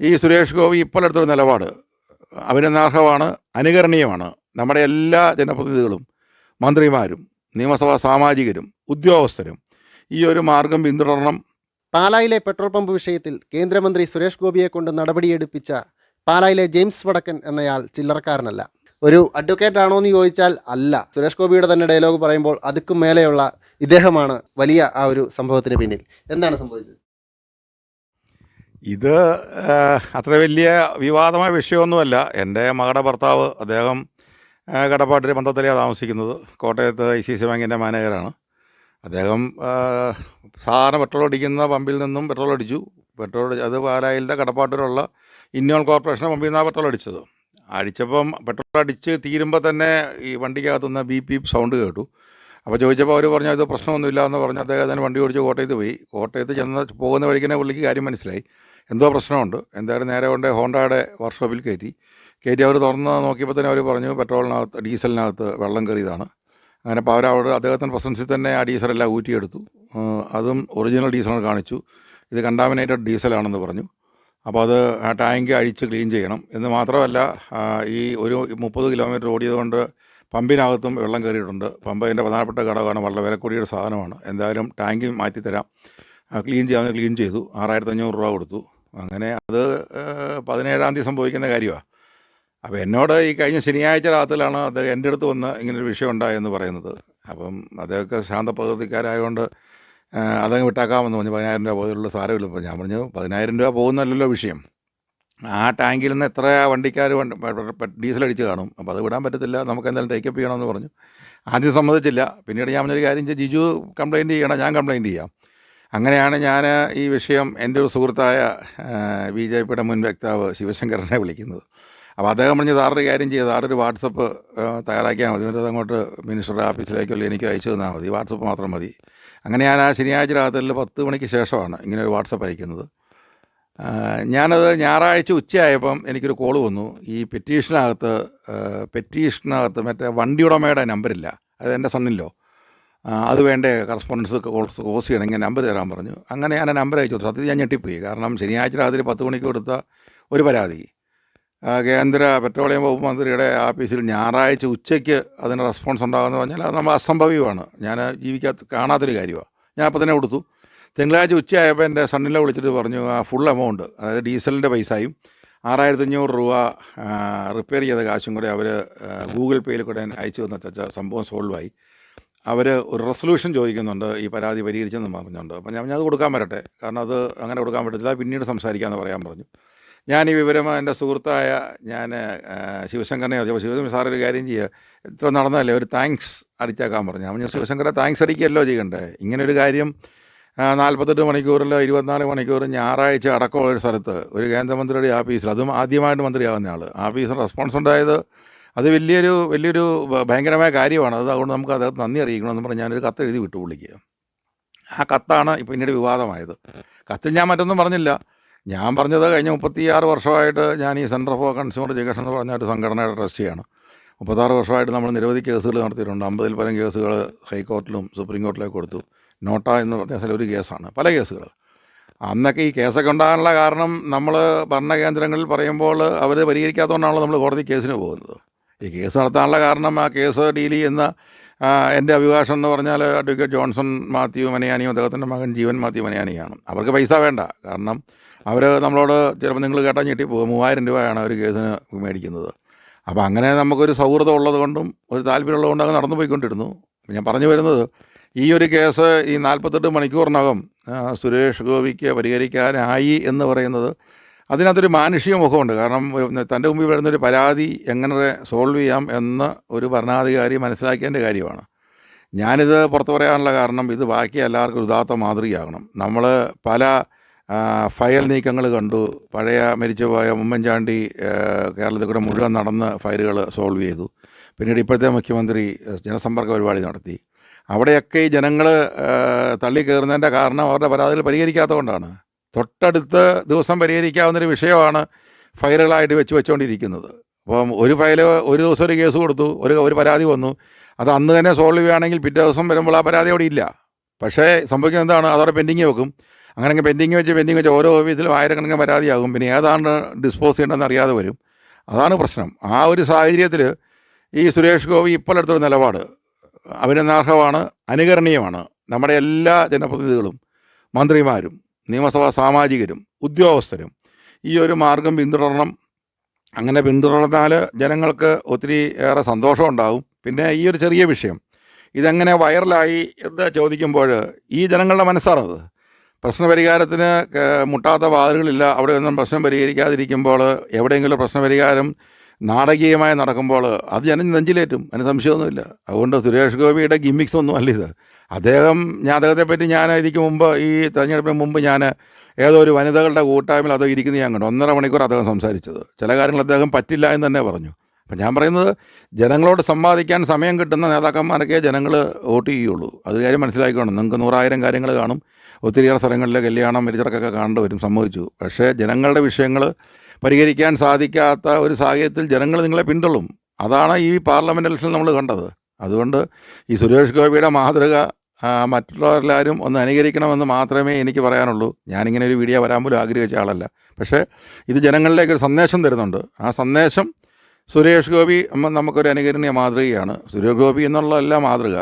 ഈ സുരേഷ് ഗോപി ഇപ്പോൾ എടുത്തൊരു നിലപാട്. അഭിനന്ദാർഹമാണ് അനുകരണീയമാണ്. നമ്മുടെ എല്ലാ ജനപ്രതിനിധികളും മന്ത്രിമാരും നിയമസഭാ സാമാജികരും ഉദ്യോഗസ്ഥരും ഈ ഒരു മാർഗം പിന്തുടരണം. പാലായിലെ പെട്രോൾ പമ്പ് വിഷയത്തിൽ കേന്ദ്രമന്ത്രി സുരേഷ് ഗോപിയെ കൊണ്ട് നടപടിയെടുപ്പിച്ച പാലായിലെ ജെയിംസ് വടക്കൻ എന്നയാൾ ചില്ലറക്കാരനല്ല. ഒരു അഡ്വക്കേറ്റ് ആണോ എന്ന് ചോദിച്ചാൽ അല്ല. സുരേഷ് ഗോപിയുടെ തന്നെ ഡയലോഗ് പറയുമ്പോൾ അതുക്കും മേലെയുള്ള ഇദ്ദേഹമാണ് വലിയ ആ ഒരു സംഭവത്തിന് പിന്നിൽ. എന്താണ് സംഭവിച്ചത്? ഇത് അത്ര വലിയ വിവാദമായ വിഷയമൊന്നുമല്ല. എന്റെ മകളുടെ ഭർത്താവ് അദ്ദേഹം കടപ്പാട്ടിൽ ബന്ധത്തിലാണ് താമസിക്കുന്നത്. കോട്ടയത്ത് ഐ സി സി ബാങ്കിന്റെ മാനേജറാണ്. അദ്ദേഹം സാധാരണ പെട്രോൾ അടിക്കുന്ന പമ്പിൽ നിന്നും പെട്രോൾ അടിച്ചു. പെട്രോൾ അത് പാലായിലെ കടപ്പാട്ടിലുള്ള ഇന്നോൾ കോർപ്പറേഷൻ പമ്പിൽ നിന്നാണ് പെട്രോൾ അടിച്ചത്. അടിച്ചപ്പം പെട്രോൾ അടിച്ച് തീരുമ്പോൾ തന്നെ ഈ വണ്ടിക്കകത്തുനിന്ന് ബി പി സൗണ്ട് കേട്ടു. അപ്പോൾ ചോദിച്ചപ്പോൾ അവർ പറഞ്ഞു ഇത് പ്രശ്നമൊന്നുമില്ല എന്ന് പറഞ്ഞ് അദ്ദേഹം തന്നെ വണ്ടി ഓടിച്ച് കോട്ടയത്ത് പോയി. കോട്ടയത്ത് ചെന്ന് പോകുന്ന വഴിക്കനെ പുള്ളിക്ക് കാര്യം മനസ്സിലായി. എന്തോ പ്രശ്നമുണ്ട്. എന്തായാലും നേരെ കൊണ്ട് ഹോണ്ടയുടെ വർക്ക്ഷോപ്പിൽ കയറ്റി. കയറ്റി അവർ തുറന്ന് നോക്കിയപ്പോൾ തന്നെ അവർ പറഞ്ഞു പെട്രോളിനകത്ത് ഡീസലിനകത്ത് വെള്ളം കയറിയതാണ്. അങ്ങനെ അപ്പോൾ അവർ അവിടെ അദ്ദേഹത്തിന്റെ പ്രസൻസിൽ തന്നെ ആ ഡീസലെല്ലാം ഊറ്റിയെടുത്തു. അതും ഒറിജിനൽ ഡീസലാണ് കാണിച്ചു. ഇത് കണ്ടാമിനേറ്റഡ് ഡീസലാണെന്ന് പറഞ്ഞു. അപ്പോൾ അത് ആ ടാങ്ക് അഴിച്ച് ക്ലീൻ ചെയ്യണം. എന്ന് മാത്രമല്ല ഈ ഒരു മുപ്പത് കിലോമീറ്റർ ഓടിയതുകൊണ്ട് പമ്പിനകത്തും വെള്ളം കയറിയിട്ടുണ്ട്. പമ്പ് അതിന്റെ പ്രധാനപ്പെട്ട ഘടകമാണ്. വളരെ വില കൂടിയൊരു സാധനമാണ്. എന്തായാലും ടാങ്ക് മാറ്റിത്തരാം. ക്ലീൻ ചെയ്യാമെന്ന് ക്ലീൻ ചെയ്തു. ആറായിരത്തി അഞ്ഞൂറ് രൂപ കൊടുത്തു. അങ്ങനെ അത് പതിനേഴാം തീയതി സംഭവിക്കുന്ന കാര്യമാണ് അപ്പോൾ എന്നോട് ഈ കഴിഞ്ഞ ശനിയാഴ്ച രാത്രിയിലാണ് അത് എന്റെ അടുത്ത് വന്ന് ഇങ്ങനൊരു വിഷയം ഉണ്ടായെന്ന് പറയുന്നത്. അപ്പം അദ്ദേഹമൊക്കെ ശാന്തപ്രകൃതിക്കാരായതുകൊണ്ട് അതങ്ങ് വിട്ടാക്കാമെന്ന് പറഞ്ഞു. പതിനായിരം രൂപ പോലുള്ള സാരമില്ല. അപ്പോൾ ഞാൻ പറഞ്ഞു പതിനായിരം രൂപ പോകുന്നല്ലോ വിഷയം. ആ ടാങ്കിൽ നിന്ന് എത്ര വണ്ടിക്കാർ ഡീസൽ അടിച്ച് കാണും. അപ്പോൾ അത് വിടാൻ പറ്റത്തില്ല. നമുക്ക് എന്തായാലും ടേക്കപ്പ് ചെയ്യണമെന്ന് പറഞ്ഞു. ആദ്യം സമ്മതിച്ചില്ല. പിന്നീട് ഞാൻ പറഞ്ഞൊരു കാര്യം ജിജു കംപ്ലയിന്റ് ചെയ്യണം ഞാൻ കംപ്ലയിന്റ് ചെയ്യാം. അങ്ങനെയാണ് ഞാൻ ഈ വിഷയം എന്റെ ഒരു സുഹൃത്തായ ബി ജെ പിയുടെ മുൻ വക്താവ് ശിവശങ്കറിനെ വിളിക്കുന്നത്. അപ്പോൾ അദ്ദേഹം പറഞ്ഞ് സാറൊരു കാര്യം ചെയ്യുക സാറൊരു വാട്സപ്പ് തയ്യാറാക്കിയാൽ മതി. എന്നിട്ട് അങ്ങോട്ട് മിനിസ്റ്ററുടെ ഓഫീസിലേക്കുള്ള എനിക്ക് അയച്ചു തന്നാൽ മതി. വാട്സപ്പ് മാത്രം മതി. അങ്ങനെ ഞാൻ ആ ശനിയാഴ്ച രാത്രിയിൽ പത്ത് മണിക്ക് ശേഷമാണ് ഇങ്ങനെ ഒരു വാട്സപ്പ് അയക്കുന്നത്. ഞാനത് ഞായറാഴ്ച ഉച്ചയായപ്പം എനിക്കൊരു കോൾ വന്നു. ഈ പെറ്റീഷനകത്ത് പെറ്റീഷനകത്ത് മറ്റേ വണ്ടിയുടമയുടെ നമ്പറില്ല. അത് എന്റെ സണ്ണില്ലോ അത് വേണ്ടേ കറസ്പോണ്ടൻസ് കോഴ്സ് കോഴ്സ് ചെയ്യണമെങ്കിൽ നമ്പർ തരാൻ പറഞ്ഞു. അങ്ങനെ ഞാൻ നമ്പർ അയച്ചു. സത്യത്തിൽ ഞാൻ ഞെട്ടിപ്പോയി. കാരണം ശനിയാഴ്ച രാത്രി പത്ത് മണിക്ക് കൊടുത്ത ഒരു പരാതി. കേന്ദ്ര പെട്രോളിയം വകുപ്പ് മന്ത്രിയുടെ ആഫീസിൽ ഞായറാഴ്ച ഉച്ചയ്ക്ക് അതിന് റെസ്പോൺസ് ഉണ്ടാകുമെന്ന് പറഞ്ഞാൽ അത് നമ്മൾ അസംഭവ്യമാണ്. ഞാൻ ജീവിക്കാത്ത കാണാത്തൊരു കാര്യമാണ്. ഞാൻ അപ്പോൾ തന്നെ കൊടുത്തു. തിങ്കളാഴ്ച ഉച്ചയായപ്പോൾ എന്റെ സണ്ണിലെ വിളിച്ചിട്ട് പറഞ്ഞു ആ ഫുൾ എമൗണ്ട് അതായത് ഡീസലിന്റെ പൈസയും ആറായിരത്തി അഞ്ഞൂറ് രൂപ റിപ്പയർ ചെയ്ത കാശും കൂടെ അവർ ഗൂഗിൾ പേയിൽ കൂടെ അയച്ചു തന്ന സംഭവം സോൾവായി അവർ ഒരു റെസൊല്യൂഷൻ ചോദിക്കുന്നുണ്ട് ഈ പരാതി പരിഹരിച്ചെന്ന് പറഞ്ഞുകൊണ്ട്. അപ്പം ഞാൻ അത് കൊടുക്കാൻ വരട്ടെ. കാരണം അത് അങ്ങനെ കൊടുക്കാൻ പറ്റത്തില്ല. പിന്നീട് സംസാരിക്കാമെന്ന് പറയാൻ പറഞ്ഞു. ഞാൻ ഈ വിവരം എന്റെ സുഹൃത്തായ ഞാൻ ശിവശങ്കറിനെ അറിയാം ശിവശങ്കർ സാർ ഒരു കാര്യം ചെയ്യുക ഇത്ര നടന്നതല്ലേ? ഒരു താങ്ക്സ് അടിച്ചേക്കാൻ പറഞ്ഞു. അവൻ ശിവശങ്കറെ താങ്ക്സ് അടിക്കുകയല്ലോ ചെയ്യണ്ടേ? ഇങ്ങനൊരു കാര്യം നാൽപ്പത്തെട്ട് മണിക്കൂറിലോ ഇരുപത്തിനാല് മണിക്കൂർ ഞായറാഴ്ച അടക്കമുള്ള ഒരു സ്ഥലത്ത് ഒരു കേന്ദ്രമന്ത്രിയുടെ ഓഫീസിൽ അതും ആദ്യമായിട്ട് മന്ത്രിയാവുന്ന ആൾ ആഫീസിൽ റെസ്പോൺസ് ഉണ്ടായത് അത് വലിയൊരു വലിയൊരു ഭയങ്കരമായ കാര്യമാണ്. അത് അതുകൊണ്ട് നമുക്ക് അദ്ദേഹത്തിന് നന്ദി അറിയിക്കണമെന്ന് പറഞ്ഞ് ഞാനൊരു കത്ത് എഴുതി വിട്ടു പുള്ളിക്ക്. ആ കത്താണ് പിന്നീട് വിവാദമായത്. കത്തിൽ ഞാൻ മറ്റൊന്നും പറഞ്ഞില്ല. ഞാൻ പറഞ്ഞത് കഴിഞ്ഞ മുപ്പത്തിയാറ് വർഷമായിട്ട് ഞാൻ ഈ സെന്റർ ഫോർ കൺസ്യൂമർ എഡ്യൂക്കേഷൻ എന്ന് പറഞ്ഞ ഒരു സംഘടനയുടെ ട്രസ്റ്റിയാണ്. മുപ്പത്താറ് വർഷമായിട്ട് നമ്മൾ നിരവധി കേസുകൾ നടത്തിയിട്ടുണ്ട്. അമ്പതിൽ പരം കേസുകൾ ഹൈക്കോർട്ടിലും സുപ്രീം കോർട്ടിലേക്ക് കൊടുത്തു. നോട്ട എന്ന് പറഞ്ഞ സ്ഥലം ഒരു കേസാണ്. പല കേസുകൾ. അന്നൊക്കെ ഈ കേസൊക്കെ ഉണ്ടാകാനുള്ള കാരണം നമ്മൾ ഭരണകേന്ദ്രങ്ങളിൽ പറയുമ്പോൾ അവർ പരിഹരിക്കാത്തതുകൊണ്ടാണല്ലോ നമ്മൾ കോടതി കേസിന് പോകുന്നത്. ഈ കേസ് നടത്താനുള്ള കാരണം ആ കേസ് ഡീൽ ചെയ്യുന്ന എന്റെ അഭിഭാഷകൻ എന്ന് പറഞ്ഞാൽ അഡ്വക്കേറ്റ് ജോൺസൺ മാത്യു മനയാനിയും അദ്ദേഹത്തിന്റെ മകൻ ജീവൻ മാത്യു മനയാനിയാണ്. അവർക്ക് പൈസ വേണ്ട. കാരണം അവർ നമ്മളോട് ചിലപ്പോൾ നിങ്ങൾ കേട്ടാൽ ഞെട്ടി പോകും. മൂവായിരം രൂപയാണ് അവർ കേസിന് മേടിക്കുന്നത്. അപ്പോൾ അങ്ങനെ നമുക്കൊരു സൗഹൃദം ഉള്ളതുകൊണ്ടും ഒരു താല്പര്യമുള്ളതുകൊണ്ടും അങ്ങ് നടന്നു പോയിക്കൊണ്ടിരുന്നു. ഞാൻ പറഞ്ഞു വരുന്നത് ഈ ഒരു കേസ് ഈ നാൽപ്പത്തെട്ട് മണിക്കൂറിനകം സുരേഷ് ഗോപിക്ക് പരിഹരിക്കാനായി എന്ന് പറയുന്നത് അതിനകത്തൊരു മാനുഷിക മുഖമുണ്ട്. കാരണം തന്റെ മുമ്പിൽ വരുന്നൊരു പരാതി എങ്ങനെ സോൾവ് ചെയ്യാം എന്ന് ഒരു ഭരണാധികാരി മനസ്സിലാക്കേണ്ട കാര്യമാണ്. ഞാനിത് പുറത്തു പറയാനുള്ള കാരണം ഇത് ബാക്കി എല്ലാവർക്കും ഉദാത്ത മാതൃകയാകണം. നമ്മൾ പല ഫയൽ നീക്കങ്ങൾ കണ്ടു. പഴയ മരിച്ചുപോയ ഉമ്മൻചാണ്ടി കേരളത്തിൽ കൂടെ മുഴുവൻ നടന്ന് ഫയലുകൾ സോൾവ് ചെയ്തു. പിന്നീട് ഇപ്പോഴത്തെ മുഖ്യമന്ത്രി ജനസമ്പർക്ക പരിപാടി നടത്തി. അവിടെയൊക്കെ ജനങ്ങൾ തള്ളിക്കയറുന്നതിന്റെ കാരണം അവരുടെ പരാതികൾ പരിഹരിക്കാത്തതുകൊണ്ടാണ്. തൊട്ടടുത്ത ദിവസം പരിഹരിക്കാവുന്നൊരു വിഷയമാണ് ഫയലുകളായിട്ട് വെച്ച് വെച്ചുകൊണ്ടിരിക്കുന്നത് അപ്പം ഒരു ഫയൽ ഒരു ദിവസം ഒരു കേസ് കൊടുത്തു ഒരു ഒരു പരാതി വന്നു. അത് അന്ന് തന്നെ സോൾവ് ചെയ്യുകയാണെങ്കിൽ പിറ്റേ ദിവസം വരുമ്പോൾ ആ പരാതി അവിടെ ഇല്ല. പക്ഷേ സംഭവിക്കുന്നത് എന്താണ്? അതവിടെ പെൻഡിങ് വെക്കും. അങ്ങനെ പെൻഡിങ് വെച്ച് പെൻഡിങ് വെച്ച് ഓരോ ഓഫീസിലും ആയിരക്കണക്കിന് പരാതിയാകും. പിന്നെ ഏതാണ് ഡിസ്പോസ് ചെയ്യേണ്ടതെന്ന് അറിയാതെ വരും. അതാണ് പ്രശ്നം. ആ ഒരു സാഹചര്യത്തിൽ ഈ സുരേഷ് ഗോപി ഇപ്പോൾ എടുത്തൊരു നിലപാട്. അഭിനന്ദാർഹമാണ് അനുകരണീയമാണ്. നമ്മുടെ എല്ലാ ജനപ്രതിനിധികളും മന്ത്രിമാരും നിയമസഭാ സാമാജികരും ഉദ്യോഗസ്ഥരും ഈ ഒരു മാർഗം പിന്തുടരണം. അങ്ങനെ പിന്തുടർന്നാൽ ജനങ്ങൾക്ക് ഒത്തിരി ഏറെ സന്തോഷം ഉണ്ടാവും. പിന്നെ ഈ ഒരു ചെറിയ വിഷയം ഇതെങ്ങനെ വൈറലായി എന്ന് ചോദിക്കുമ്പോൾ ഈ ജനങ്ങളുടെ മനസ്സാണത്. പ്രശ്നപരിഹാരത്തിന് മുട്ടാത്ത വാതിലുകളില്ല. അവിടെ ഒന്നും പ്രശ്നം പരിഹരിക്കാതിരിക്കുമ്പോൾ എവിടെയെങ്കിലും പ്രശ്നപരിഹാരം നാടകീയമായി നടക്കുമ്പോൾ അത് ജനം നെഞ്ചിലേറ്റും. അതിന് സംശയമൊന്നുമില്ല. അതുകൊണ്ട് സുരേഷ് ഗോപിയുടെ ഗിമ്മിക്സ് ഒന്നും അല്ല ഇത്. അദ്ദേഹം ഞാൻ അദ്ദേഹത്തെ പറ്റി ഞാൻ ഇതിക്ക് മുമ്പ് ഈ തെരഞ്ഞെടുപ്പിന് മുമ്പ് ഞാൻ ഏതോ ഒരു വനിതകളുടെ കൂട്ടായ്മയിൽ അതോ ഇരിക്കുന്നത് ഞാൻ കണ്ടു. ഒന്നര മണിക്കൂർ അദ്ദേഹം സംസാരിച്ചത്. ചില കാര്യങ്ങൾ അദ്ദേഹം പറ്റില്ല എന്ന് തന്നെ പറഞ്ഞു. അപ്പം ഞാൻ പറയുന്നത് ജനങ്ങളോട് സംവാദിക്കാൻ സമയം കിട്ടുന്ന നേതാക്കന്മാരൊക്കെ ജനങ്ങൾ വോട്ട് ചെയ്യുള്ളൂ. അത് കാര്യം മനസ്സിലാക്കിക്കോണം. നിങ്ങൾക്ക് നൂറായിരം കാര്യങ്ങൾ കാണും. ഒത്തിരിയേറെ സ്ഥലങ്ങളിലെ കല്യാണം മരിച്ചിടക്കൊക്കെ കാണേണ്ടി വരും സംഭവിച്ചു പക്ഷേ ജനങ്ങളുടെ വിഷയങ്ങൾ പരിഹരിക്കാൻ സാധിക്കാത്ത ഒരു സാഹചര്യത്തിൽ ജനങ്ങൾ നിങ്ങളെ പിന്തള്ളും. അതാണ് ഈ പാർലമെന്റ് ഇലക്ഷനിൽ നമ്മൾ കണ്ടത്. അതുകൊണ്ട് ഈ സുരേഷ് ഗോപിയുടെ മാതൃക മറ്റുള്ളവരെല്ലാവരും ഒന്ന് അനുകരിക്കണമെന്ന് മാത്രമേ എനിക്ക് പറയാനുള്ളൂ. ഞാനിങ്ങനെ ഒരു വീഡിയോ വരാൻ പോലും ആഗ്രഹിച്ച ആളല്ല. പക്ഷേ ഇത് ജനങ്ങളിലേക്ക് ഒരു സന്ദേശം തരുന്നുണ്ട്. ആ സന്ദേശം സുരേഷ് ഗോപി അമ്മ നമുക്കൊരു അനുകരണീയ മാതൃകയാണ്. സുരേഷ് ഗോപി എന്നുള്ളതല്ല മാതൃക.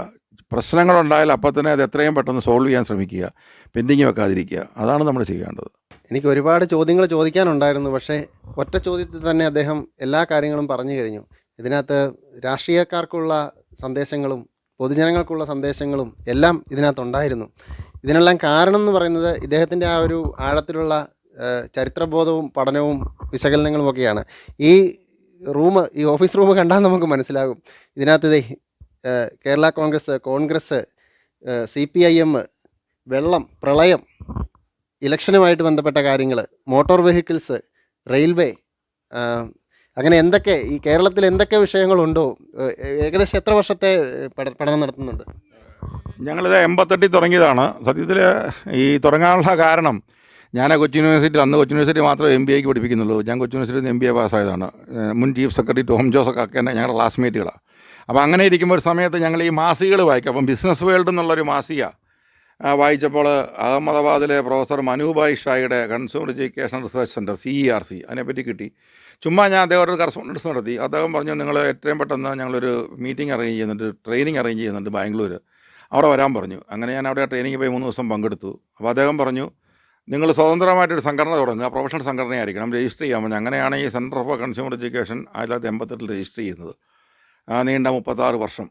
പ്രശ്നങ്ങളുണ്ടായാൽ അപ്പം തന്നെ അത് എത്രയും പെട്ടെന്ന് സോൾവ് ചെയ്യാൻ ശ്രമിക്കുക. പെൻഡിങ് വെക്കാതിരിക്കുക. അതാണ് നമ്മൾ ചെയ്യേണ്ടത്. എനിക്ക് ഒരുപാട് ചോദ്യങ്ങൾ ചോദിക്കാനുണ്ടായിരുന്നു. പക്ഷേ ഒറ്റ ചോദ്യത്തിൽ തന്നെ അദ്ദേഹം എല്ലാ കാര്യങ്ങളും പറഞ്ഞു കഴിഞ്ഞു. ഇതിനകത്ത് രാഷ്ട്രീയക്കാർക്കുള്ള സന്ദേശങ്ങളും പൊതുജനങ്ങൾക്കുള്ള സന്ദേശങ്ങളും എല്ലാം ഇതിനകത്തുണ്ടായിരുന്നു. ഇതിനെല്ലാം കാരണം എന്ന് പറയുന്നത് ഇദ്ദേഹത്തിന്റെ ആ ഒരു ആഴത്തിലുള്ള ചരിത്രബോധവും പഠനവും വിശകലനങ്ങളും ഒക്കെയാണ്. ഈ റൂം ഈ ഓഫീസ് റൂം കണ്ടാൽ നമുക്ക് മനസ്സിലാകും. ഇതിനകത്ത് Kerala Congress Congress C P I M വെള്ളം പ്രളയം ഇലക്ഷനുമായിട്ട് ബന്ധപ്പെട്ട കാര്യങ്ങൾ മോട്ടോർ വെഹിക്കിൾസ് റെയിൽവേ അങ്ങനെ എന്തൊക്കെ ഈ കേരളത്തിൽ എന്തൊക്കെ വിഷയങ്ങളുണ്ടോ? ഏകദേശം എത്ര വർഷത്തെ പഠനം നടത്തുന്നുണ്ട്? ഞങ്ങളിത് എൺപത്തെട്ടിൽ തുടങ്ങിയതാണ്. സത്യത്തിൽ ഈ തുടങ്ങാനുള്ള കാരണം ഞാൻ കൊച്ചി യൂണിവേഴ്സിറ്റി അന്ന് കൊച്ചി യൂണിവേഴ്സിറ്റി മാത്രമേ എം ബി എക്ക് പഠിപ്പിക്കുന്നുള്ളൂ. ഞാൻ കൊച്ചി യൂണിവേഴ്സിറ്റിയിൽ എം ബി എ പാസ്സായതാണ്. മുൻ ചീഫ് സെക്രട്ടറി ടോം ജോസൊക്കെ ഒക്കെ ഞങ്ങളുടെ ക്ലാസ്മേറ്റുകളാണ് അപ്പോൾ അങ്ങനെ ഇരിക്കുമ്പോൾ ഒരു സമയത്ത് ഞങ്ങൾ ഈ മാസികകൾ വായിക്കും. അപ്പം ബിസിനസ് വേൾഡ് എന്നുള്ളൊരു മാസിക ആ, വായിച്ചപ്പോൾ അഹമ്മദാബാദിലെ പ്രൊഫസർ മനുഭായ് ഷായുടെ consumer education research centre C E R C അതിനെപ്പറ്റി കിട്ടി. ചുമ്മാ ഞാൻ അദ്ദേഹം ഒരു കറസ്പോണ്ടൻസ് നടത്തി. അദ്ദേഹം പറഞ്ഞു നിങ്ങൾ എത്രയും പെട്ടെന്ന് ഞങ്ങളൊരു മീറ്റിംഗ് അറേഞ്ച് ചെയ്യുന്നുണ്ട് ട്രെയിനിങ് അറേഞ്ച് ചെയ്യുന്നുണ്ട് ബാംഗ്ലൂർ അവിടെ വരാൻ പറഞ്ഞു. അങ്ങനെ ഞാൻ അവിടെ ട്രെയിനിങ് പോയി മൂന്ന് ദിവസം പങ്കെടുത്തു. അപ്പോൾ അദ്ദേഹം പറഞ്ഞു നിങ്ങൾ സ്വതന്ത്രമായിട്ടൊരു സംഘടന തുടങ്ങുക. പ്രൊഫഷണൽ സംഘടനയായിരിക്കണം. രജിസ്റ്റർ ചെയ്യാൻ പറ്റും അങ്ങനെയാണ് ഈ സെന്റർ ഫോർ കൺസ്യൂമർ എഡ്യൂക്കേഷൻ ആയിരത്തി തൊള്ളായിരത്തി എൺപത്തെട്ടിൽ രജിസ്റ്റർ ചെയ്യുന്നത്. നീണ്ട മുപ്പത്താറ് വർഷം.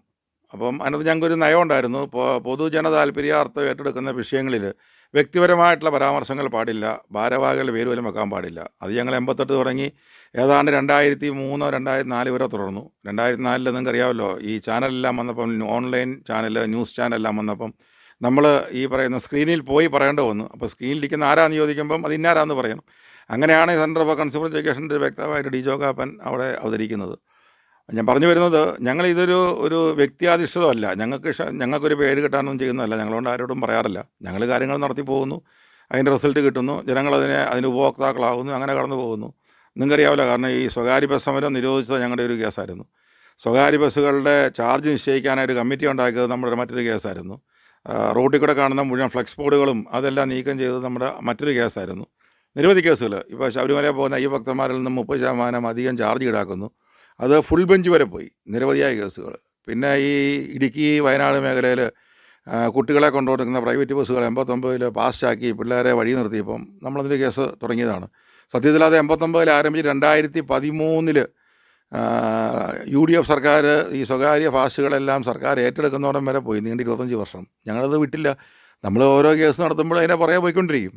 അപ്പം അതിനകത്ത് ഞങ്ങൾക്കൊരു നയം ഉണ്ടായിരുന്നു. ഇപ്പോൾ പൊതുജന താല്പര്യാർത്ഥം ഏറ്റെടുക്കുന്ന വിഷയങ്ങളിൽ വ്യക്തിപരമായിട്ടുള്ള പരാമർശങ്ങൾ പാടില്ല. ഭാരവാഹികൾ പേര് പോലും വെക്കാൻ പാടില്ല. അത് ഞങ്ങൾ എൺപത്തെട്ട് തുടങ്ങി. ഏതാണ്ട് രണ്ടായിരത്തി മൂന്നോ രണ്ടായിരത്തി നാല് വരെ തുടർന്നു. രണ്ടായിരത്തി നാലിൽ നിങ്ങൾക്ക് അറിയാമല്ലോ ഈ ചാനലെല്ലാം വന്നപ്പം ഓൺലൈൻ ചാനൽ ന്യൂസ് ചാനലെല്ലാം വന്നപ്പം നമ്മൾ ഈ പറയുന്ന സ്ക്രീനിൽ പോയി പറയേണ്ടി വന്നു അപ്പോൾ സ്ക്രീനിലിരിക്കുന്ന ആരാന്ന് ചോദിക്കുമ്പം അത് ഇന്നാരാന്ന് പറയണം. അങ്ങനെയാണ് സെന്റർ ഫോർ കൺസ്യൂമർ എഡ്യൂക്കേഷന്റെ വ്യക്തമായിട്ട് ഡി ജോകാപ്പൻ അവിടെ അവതരിക്കുന്നത്. ഞാൻ പറഞ്ഞു വരുന്നത് ഞങ്ങൾ ഇതൊരു ഒരു വ്യക്തിയാധിഷ്ഠിതമല്ല. ഞങ്ങൾക്ക് ഞങ്ങൾക്കൊരു പേര് കിട്ടാനൊന്നും ചെയ്യുന്നതല്ല. ഞങ്ങളോട് ആരോടും പറയാറില്ല. ഞങ്ങൾ കാര്യങ്ങൾ നടത്തി പോകുന്നു. അതിന്റെ റിസൾട്ട് കിട്ടുന്നു. ജനങ്ങളതിനെ അതിന് ഉപഭോക്താക്കളാകുന്നു അങ്ങനെ കടന്നു പോകുന്നു. നിങ്ങൾക്കറിയാവില്ല കാരണം ഈ സ്വകാര്യ ബസ് സമരം നിരോധിച്ചത് ഞങ്ങളുടെ ഒരു കേസായിരുന്നു. സ്വകാര്യ ബസ്സുകളുടെ ചാർജ് നിശ്ചയിക്കാനായിട്ട് കമ്മിറ്റി ഉണ്ടാക്കിയത് നമ്മുടെ മറ്റൊരു കേസായിരുന്നു. റോഡിൽ കൂടെ കാണുന്ന മുഴുവൻ ഫ്ലെക്സ് ബോർഡുകളും അതെല്ലാം നീക്കം ചെയ്തത് നമ്മുടെ മറ്റൊരു കേസായിരുന്നു. നിരവധി കേസുകൾ ഇപ്പോൾ ശബരിമല പോകുന്ന ഈ ഭക്തന്മാരിൽ നിന്ന് മുപ്പത് ശതമാനം അധികം ചാർജ് ഈടാക്കുന്നു. അത് ഫുൾ ബെഞ്ച് വരെ പോയി നിരവധിയായ കേസുകൾ പിന്നെ ഈ ഇടുക്കി വയനാട് മേഖലയിൽ കുട്ടികളെ കൊണ്ടുകൊടുക്കുന്ന പ്രൈവറ്റ് ബസ്സുകൾ എൺപത്തൊമ്പതിൽ പാസ്റ്റാക്കി പിള്ളേരെ വഴി നിർത്തിയപ്പം നമ്മളതിന്റെ കേസ് തുടങ്ങിയതാണ്. സത്യത്തിൽ അത് എൺപത്തൊമ്പതിൽ ആരംഭിച്ച് രണ്ടായിരത്തി പതിമൂന്നിൽ യു ഡി എഫ് സർക്കാർ ഈ സ്വകാര്യ ഫാസ്റ്റുകളെല്ലാം സർക്കാർ ഏറ്റെടുക്കുന്നോടം വരെ പോയി നീണ്ട ഇരുപത്തഞ്ച് വർഷം. ഞങ്ങളത് വിട്ടില്ല. നമ്മൾ ഓരോ കേസ് നടത്തുമ്പോൾ അതിനെ പുറകെ പോയിക്കൊണ്ടിരിക്കും.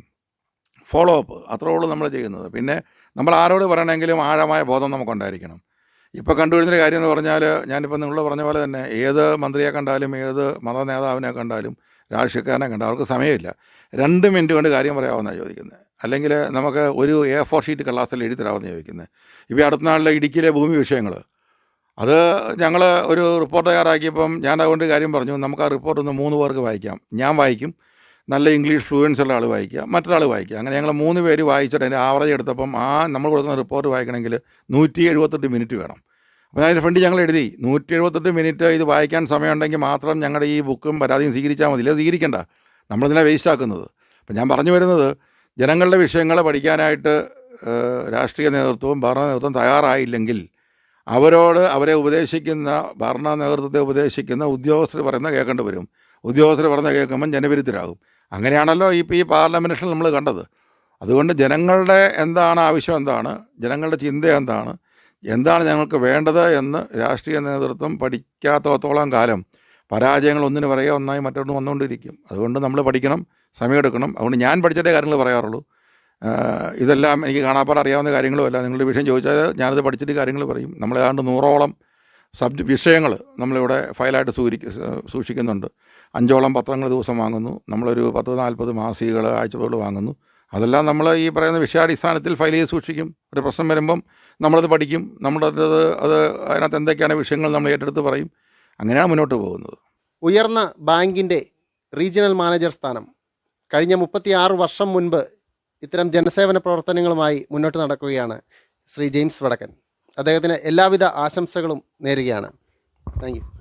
ഫോളോ അപ്പ് അത്രേ ഉള്ളൂ നമ്മൾ ചെയ്യുന്നത്. പിന്നെ നമ്മൾ ആരോട് പറയണമെങ്കിലും ആഴമായ ബോധം നമുക്കുണ്ടായിരിക്കണം. ഇപ്പോൾ കണ്ടുവരുന്നൊരു കാര്യം എന്ന് പറഞ്ഞാൽ ഞാനിപ്പോൾ നിങ്ങൾ പറഞ്ഞ പോലെ തന്നെ ഏത് മന്ത്രിയെ കണ്ടാലും ഏത് മത നേതാവിനെ കണ്ടാലും രാഷ്ട്രീയക്കാരനെ കണ്ടാലും അവർക്ക് സമയമില്ല. രണ്ട് മിനിറ്റ് കൊണ്ട് കാര്യം പറയാമെന്നാണ് ചോദിക്കുന്നത് അല്ലെങ്കിൽ നമുക്ക് ഒരു എ ഫോർ ഷീറ്റ് കള്ളാസിൽ എഴുതി തരാമെന്ന് ചോദിക്കുന്നത് ഇപ്പോൾ അടുത്ത നാളിലെ ഇടുക്കിയിലെ ഭൂമി വിഷയങ്ങൾ അത് ഞങ്ങൾ ഒരു റിപ്പോർട്ട് തയ്യാറാക്കിയപ്പം ഞാൻ അതുകൊണ്ട് കാര്യം പറഞ്ഞു. നമുക്ക് ആ റിപ്പോർട്ട് ഒന്ന് മൂന്ന് പേർക്ക് വായിക്കാം. ഞാൻ വായിക്കും. നല്ല ഇംഗ്ലീഷ് ഫ്ലുവൻസ് ഉള്ള ആൾ വായിക്കുക. മറ്റൊരാൾ വായിക്കുക. അങ്ങനെ ഞങ്ങൾ മൂന്ന് പേര് വായിച്ചിട്ട് അതിന്റെ ആവറേജ് എടുത്തപ്പം ആ നമ്മൾ കൊടുക്കുന്ന റിപ്പോർട്ട് വായിക്കണമെങ്കിൽ നൂറ്റി എഴുപത്തെട്ട് മിനിറ്റ് വേണം. അപ്പോൾ അതിന്റെ ഫ്രണ്ട് ഞങ്ങൾ എഴുതി. നൂറ്റി എഴുപത്തെട്ട് മിനിറ്റ് ഇത് വായിക്കാൻ സമയമുണ്ടെങ്കിൽ മാത്രം ഞങ്ങളുടെ ഈ ബുക്കും പരാതിയും സ്വീകരിച്ചാൽ മതി. ഇല്ല സ്വീകരിക്കേണ്ട. നമ്മളിതിനെ വേസ്റ്റ് ആക്കുന്നത്. അപ്പം ഞാൻ പറഞ്ഞു വരുന്നത് ജനങ്ങളുടെ വിഷയങ്ങളെ പഠിക്കാനായിട്ട് രാഷ്ട്രീയ നേതൃത്വവും ഭരണ നേതൃത്വവും തയ്യാറായില്ലെങ്കിൽ അവരോട് അവരെ ഉപദേശിക്കുന്ന ഭരണ നേതൃത്വത്തെ ഉപദേശിക്കുന്ന ഉദ്യോഗസ്ഥർ പറയുന്ന കേൾക്കേണ്ടി വരും. ഉദ്യോഗസ്ഥർ പറഞ്ഞ കേൾക്കുമ്പം ജനവിരുദ്ധരാകും. അങ്ങനെയാണല്ലോ ഇപ്പോൾ ഈ പാർലമെന്റിൽ നമ്മൾ കണ്ടത്. അതുകൊണ്ട് ജനങ്ങളുടെ എന്താണ് ആവശ്യം എന്താണ്? ജനങ്ങളുടെ ചിന്ത എന്താണ്? എന്താണ് ഞങ്ങൾക്ക് വേണ്ടത് എന്ന് രാഷ്ട്രീയ നേതൃത്വം പഠിക്കാത്തത്തോളം കാലം പരാജയങ്ങൾ ഒന്നിന് പറയുക ഒന്നായി മറ്റൊന്ന് വന്നുകൊണ്ടിരിക്കും. അതുകൊണ്ട് നമ്മൾ പഠിക്കണം. സമയമെടുക്കണം. അതുകൊണ്ട് ഞാൻ പഠിച്ചിട്ടേ കാര്യങ്ങൾ പറയാറുള്ളൂ. ഇതെല്ലാം എനിക്ക് കാണാപ്പാട് അറിയാവുന്ന കാര്യങ്ങളുമല്ല നിങ്ങളുടെ വിഷയം ചോദിച്ചാൽ ഞാനത് പഠിച്ചിട്ട് കാര്യങ്ങൾ പറയും. നമ്മൾ ഏതാണ്ട് നൂറോളം സബ്ജ് വിഷയങ്ങൾ നമ്മളിവിടെ ഫയലായിട്ട് സൂരി സൂക്ഷിക്കുന്നുണ്ട്. അഞ്ചോളം പത്രങ്ങൾ ദിവസം വാങ്ങുന്നു. നമ്മളൊരു പത്ത് നാൽപ്പത് മാസികകൾ ആഴ്ചകൾ വാങ്ങുന്നു. അതെല്ലാം നമ്മൾ ഈ പറയുന്ന വിഷയാടിസ്ഥാനത്തിൽ ഫയൽ ചെയ്ത് സൂക്ഷിക്കും. ഒരു പ്രശ്നം വരുമ്പം നമ്മളത് പഠിക്കും. നമ്മളത് അത് അതിനകത്ത് എന്തൊക്കെയാണ് വിഷയങ്ങൾ നമ്മൾ ഏറ്റെടുത്ത് പറയും. അങ്ങനെയാണ് മുന്നോട്ട് പോകുന്നത്. ഉയർന്ന ബാങ്കിന്റെ റീജിയണൽ മാനേജർ സ്ഥാനം. കഴിഞ്ഞ മുപ്പത്തിയാറ് വർഷം മുൻപ് ഇത്തരം ജനസേവന പ്രവർത്തനങ്ങളുമായി മുന്നോട്ട് നടക്കുകയാണ് ശ്രീ ജെയിംസ് വടക്കൻ. അദ്ദേഹത്തിന് എല്ലാവിധ ആശംസകളും നേരുകയാണ്. താങ്ക്